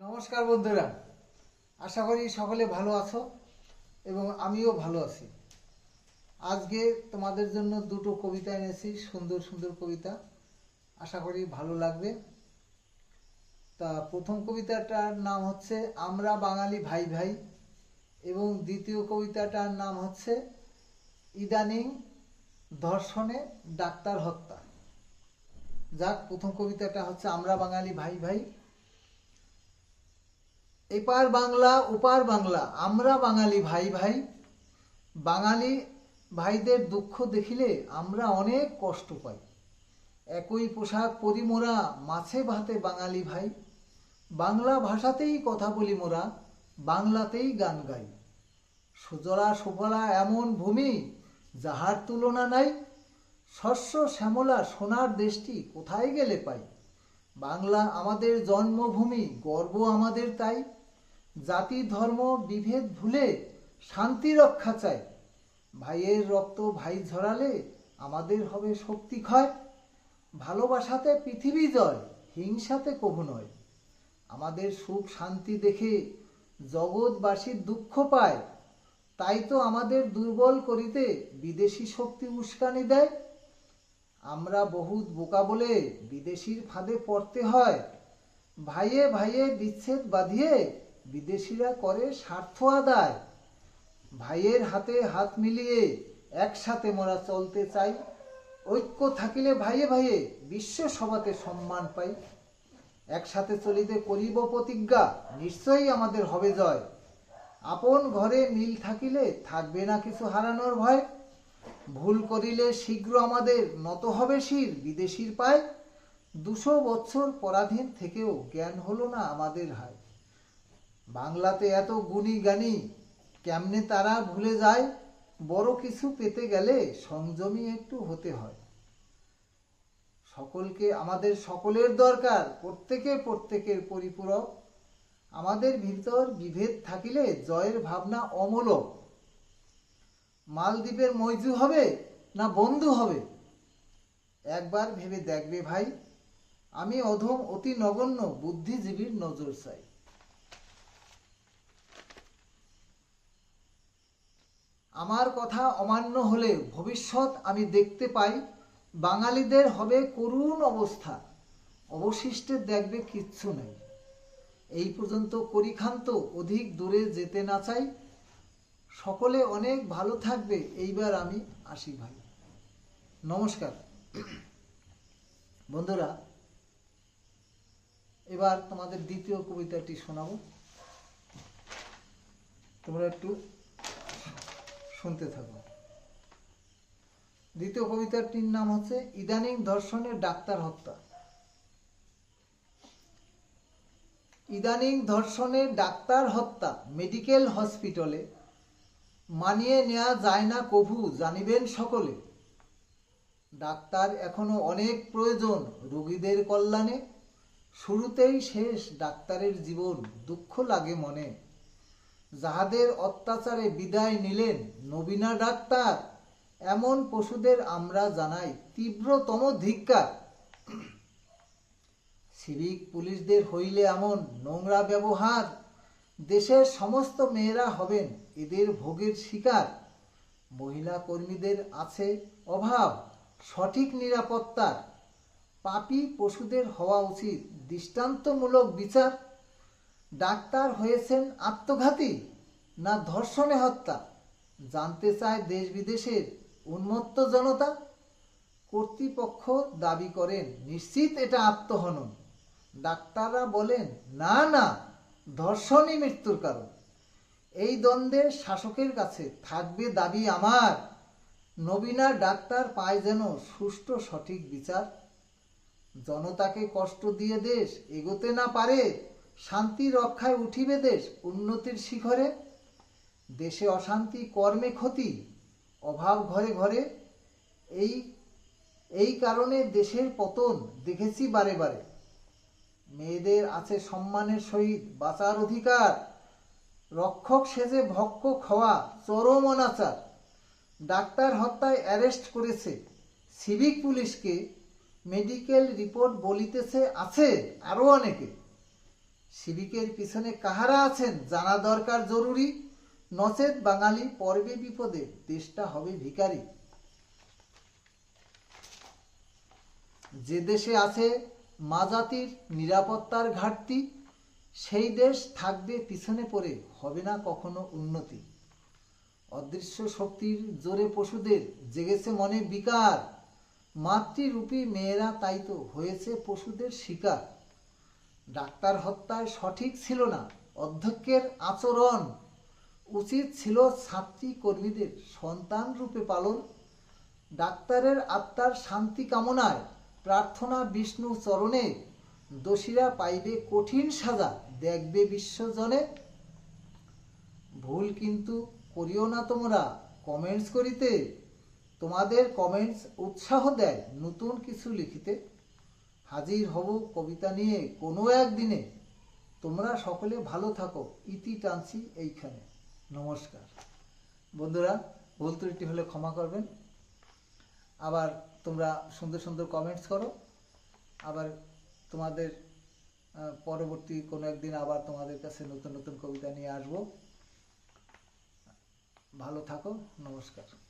নমস্কার বন্ধুরা। আশা করি সকলে ভালো আছো এবং আমিও ভালো আছি। আজকে তোমাদের জন্য দুটো কবিতা এনেছি, সুন্দর সুন্দর কবিতা। আশা করি ভালো লাগবে। তা প্রথম কবিতাটার নাম হচ্ছে আমরা বাঙালি ভাই ভাই এবং দ্বিতীয় কবিতাটার নাম হচ্ছে ইদানিং ধর্ষণে ডাক্তার হত্যা। যাক, প্রথম কবিতাটা হচ্ছে আমরা বাঙালি ভাই ভাই। এপার বাংলা, ওপার বাংলা। আমরা বাঙালি ভাই ভাই। বাঙালি ভাইদের দুঃখ দেখিলে আমরা অনেক কষ্ট পাই। একই পোশাক পরি মোরা, মাছে ভাতে বাঙালি ভাই। বাংলা ভাষাতেই কথা বলি মোরা, বাংলাতেই গান গাই। সুজলা সুফলা এমন ভূমি যাহার তুলনা নাই। শস্য শ্যামলা সোনার দেশটি কোথায় গেলে পাই? বাংলা আমাদের জন্মভূমি, গর্ব আমাদের তাই। জাতি, ধর্ম, বিভেদ ভুলে শান্তি রক্ষা চাই। ভাইয়ের রক্ত ভাই ঝরালে আমাদের হবে শক্তি ক্ষয়। ভালোবাসাতে পৃথিবী জয়, হিংসাতে কভু নয়। আমাদের সুখ শান্তি দেখে জগৎবাসীর দুঃখ পায়। তাই তো আমাদের দুর্বল করিতে বিদেশি শক্তি উস্কানি দেয়। আমরা বহুত বোকা বলে বিদেশির ফাঁদে পড়তে হয়। ভাইয়ে ভাইয়ে বিচ্ছেদ বাঁধিয়ে বিদেশিরা করে স্বার্থ আদায়। ভাইয়ের হাতে হাত মিলিয়ে একসাথে মোরা চলতে চাই। ঐক্য থাকিলে ভাইয়ে ভাইয়ে বিশ্ব সভাতে সম্মান পাই। একসাথে চলিতে করিব প্রতিজ্ঞা, নিশ্চয়ই আমাদের হবে জয়। আপন ঘরে মিল থাকিলে থাকবে না কিছু হারানোর ভয়। ভুল করিলে শীঘ্র আমাদের নত হবে শির বিদেশির পায়। দুশো বছর পরাধীন থেকেও জ্ঞান হলো না আমাদের হায়। বাংলাতে এত গুণী জ্ঞানী কেমনে তারা ভুলে যায়? বড় কিছু পেতে গেলে সংযমী একটু হতে হয়। সকলকে, আমাদের সকলের দরকার, প্রত্যেকে প্রত্যেকের পরিপূরক। আমাদের ভিতর বিভেদ থাকিলে জয়ের ভাবনা অমূলক। মালদ্বীপের মৈজু হবে না বন্ধু হবে? একবার ভেবে দেখবে ভাই, আমি অধম অতি নগণ্য বুদ্ধিজীবীর নজর চাই। আমার কথা অমান্য হলে ভবিষ্যৎ আমি দেখতে পাই, বাঙালিদের হবে করুণ অবস্থা। অবশিষ্টে দেখবে কিচ্ছু নেই। এই পর্যন্ত করিখান্ত অধিক দূরে যেতে না চাই। সকলে অনেক ভালো থাকবে, এইবার আমি আসি ভাই। নমস্কার। বন্ধুরা, এবার তোমাদের দ্বিতীয় কবিতাটি শোনাবো। তোমরা একটু শুনতে থাকো। দ্বিতীয় কবিতাটির নাম হচ্ছে, ইদানিং ধর্ষণের ডাক্তার হত্যা। ইদানিং ধর্ষণের ডাক্তার হত্যা, মেডিকেল হসপিটালে। মানিয়ে নেওয়া যায় না কভু, জানিবেন সকলে। ডাক্তার এখনও অনেক প্রয়োজন রোগীদের কল্যাণে। শুরুতেই শেষ ডাক্তারের জীবন, দুঃখ লাগে মনে। যাহাদের অত্যাচারে বিদায় নিলেন নবীনা ডাক্তার, এমন পশুদের আমরা জানাই তীব্রতম ধিক্কার। সিভিক পুলিশদের হইলে এমন নোংরা ব্যবহার, দেশের সমস্ত মেয়েরা হবেন এদের ভোগের শিকার। মহিলা কর্মীদের আছে অভাব, সঠিক নিরাপত্তার। পাপি পশুদের হওয়া উচিত দৃষ্টান্তমূলক বিচার। ডাক্তার হয়েছেন আত্মঘাতী না ধর্ষণে হত্যা? জানতে চায় দেশ বিদেশের উন্মত্ত জনতা? কর্তৃপক্ষ দাবি করেন, নিশ্চিত এটা আত্মহনন। ডাক্তাররা বলেন, না না, ধর্ষণই মৃত্যুর কারণ। এই দ্বন্দ্বে শাসকের কাছে থাকবে দাবি আমার। নবীনা ডাক্তার পায় যেন সুষ্ঠু সঠিক বিচার। জনতাকে কষ্ট দিয়ে দেশ এগোতে না পারে শান্তি রক্ষায় উঠিবে দেশ উন্নতির শিখরে। দেশে অশান্তি, কর্মে ক্ষতি, অভাব ঘরে ঘরে। এই এই কারণে দেশের পতন দেখেছি বারে বারে। মেয়েদের আছে সম্মানের সহিত বাঁচার অধিকার। রক্ষক সেজে ভক্ষ খাওয়া চরম অনাচার। ডাক্তার হত্যায় অ্যারেস্ট করেছে সিভিক পুলিশকে। মেডিকেল রিপোর্ট বলিতেছে আছে আরও অনেকে। সিভিকের পিছনে কাহারা আছেন জানা দরকার জরুরি। নচেত বাঙালি পর্বে বিপদে, দেশটা হবে ভিখারি। যে দেশে আছে মাজাতির নিরাপত্তার ঘাটতি, সেই দেশ থাকবে পিছনে পড়ে, হবে না কখনো উন্নতি। অদৃশ্য শক্তির জোরে পশুদের জেগেছে মনে বিকার। মাতৃরূপী মেয়েরা তাই তো হয়েছে পশুদের শিকার। ডাক্তার হত্যায় সঠিক ছিল না। অধ্যক্ষের আচরণ উচিত ছিল ছাত্রী কর্মীদের সন্তান রূপে পালন। ডাক্তারের আত্মার শান্তি কামনায় প্রার্থনা বিষ্ণু চরণে দোষীরা পাইবে কঠিন সাজা, দেখবে বিশ্বজনে। ভুল কিন্তু করিও না তোমরা কমেন্টস করিতে। তোমাদের কমেন্টস উৎসাহ দেয় নতুন কিছু লিখিতে। হাজির হব কবিতা নিয়ে কোনো একদিনে তোমরা সকলে ভালো থাকো। ইতি টানছি এইখানে। নমস্কার। বন্ধুরা, ভুল ত্রুটি হলে ক্ষমা করবেন। আবার তোমরা সুন্দর সুন্দর কমেন্টস করো। আবার তোমাদের পরবর্তী কোনো একদিন আবার তোমাদের কাছে নতুন নতুন কবিতা নিয়ে আসব। ভালো থাকো। নমস্কার।